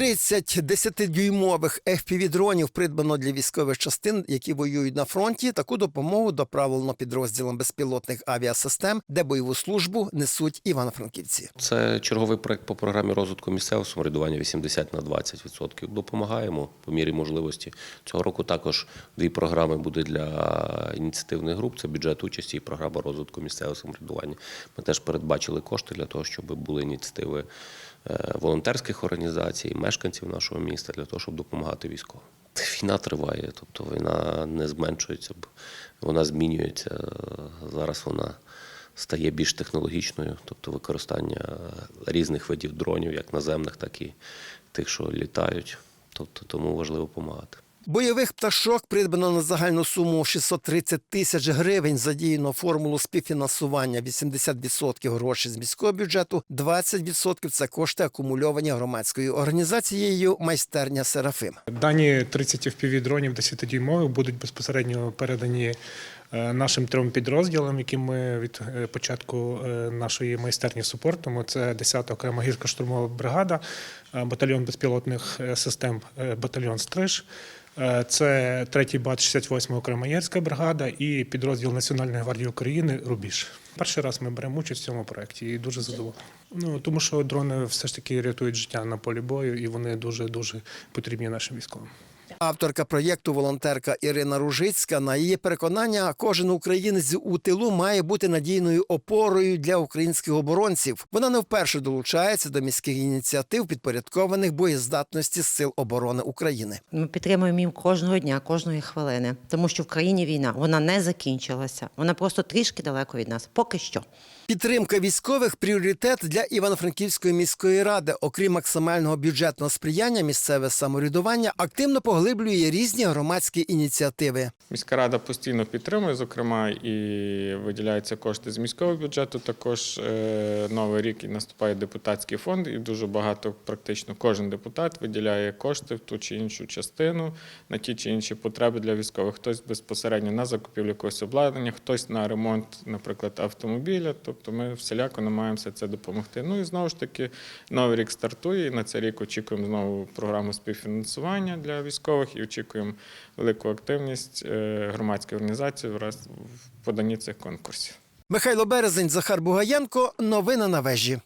30 10-дюймових FPV-дронів придбано для військових частин, які воюють на фронті. Таку допомогу доправлено підрозділам безпілотних авіасистем, де бойову службу несуть івано-франківці. Це черговий проект по програмі розвитку місцевого самоврядування 80 на 20%. Допомагаємо по мірі можливості. Цього року також дві програми буде для ініціативних груп. Це бюджет участі і програма розвитку місцевого самоврядування. Ми теж передбачили кошти для того, щоб були ініціативи волонтерських організацій, мешканців нашого міста для того, щоб допомагати військовим. Війна триває, тобто війна не зменшується, вона змінюється. Зараз вона стає більш технологічною, тобто використання різних видів дронів, як наземних, так і тих, що літають. Тобто тому важливо допомагати. Бойових пташок придбано на загальну суму 630 тисяч гривень. Задіяно формулу співфінансування 80% грошей з міського бюджету, 20% – це кошти акумульовані громадською організацією майстерня Серафим. Дані 30 впівдронів дронів 10-дюймових будуть безпосередньо передані нашим трьом підрозділам, які ми від е, початку е, нашої майстерні супортимо. Це 10-та окрема гірська штурмова бригада, е, батальйон безпілотних е, систем, е, батальйон Стриж. Е, Це третій бат 68-ма окрема єрська бригада і підрозділ Національної гвардії України Рубіж. Перший раз ми беремо участь в цьому проєкті і дуже задоволені. Ну тому що дрони все ж таки рятують життя на полі бою, і вони дуже дуже потрібні нашим військовим. Авторка проєкту волонтерка Ірина Ружицька. На її переконання, кожен українець у тилу має бути надійною опорою для українських оборонців. Вона не вперше долучається до міських ініціатив, підпорядкованих боєздатності сил оборони України. Ми підтримуємо їм кожного дня, кожної хвилини, тому що в країні війна вона не закінчилася. Вона просто трішки далеко від нас. Поки що. Підтримка військових пріоритет для Івано-Франківської міської ради. Окрім максимального бюджетного сприяння, місцеве самоврядування активно поглиблює різні громадські ініціативи. Міська рада постійно підтримує, зокрема, і виділяються кошти з міського бюджету. Також е, новий рік і наступає депутатський фонд, і дуже багато, практично кожен депутат виділяє кошти в ту чи іншу частину на ті чи інші потреби для військових. Хтось безпосередньо на закупівлю якогось обладнання, хтось на ремонт, наприклад, автомобіля. Тобто ми всіляко намагаємося це допомогти. Ну і знову ж таки, новий рік стартує. І на цей рік очікуємо знову програму співфінансування для військових і очікуємо велику активність громадської організації в поданні цих конкурсів. Михайло Березень, Захар Бугаєнко. Новини на вежі.